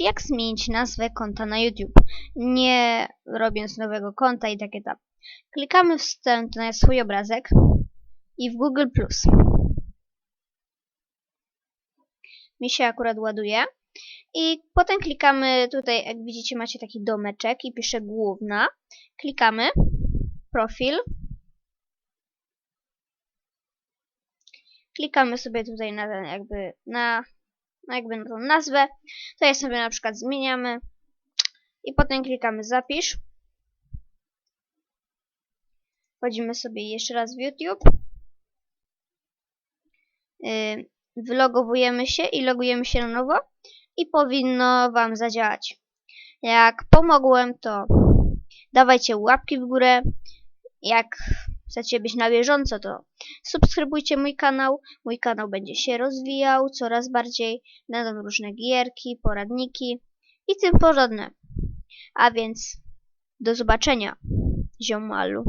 Jak zmienić nazwę konta na YouTube, nie robiąc nowego konta i takie tam. Klikamy w ten, na swój obrazek i w Google+. Mi się akurat ładuje. I potem klikamy tutaj, jak widzicie, macie taki domeczek i pisze główna. Klikamy, profil. Klikamy sobie tutaj na ten jakby, na, na jakby na tą nazwę. Tutaj sobie na przykład zmieniamy. I potem klikamy zapisz. Wchodzimy sobie jeszcze raz w YouTube. Yy, wylogowujemy się i logujemy się na nowo i powinno Wam zadziałać. Jak pomogłem, to dawajcie łapki w górę. Jak chcecie być na bieżąco, to subskrybujcie mój kanał. Mój kanał będzie się rozwijał coraz bardziej. Będą różne gierki, poradniki i tym podobne. A więc do zobaczenia, ziomalu.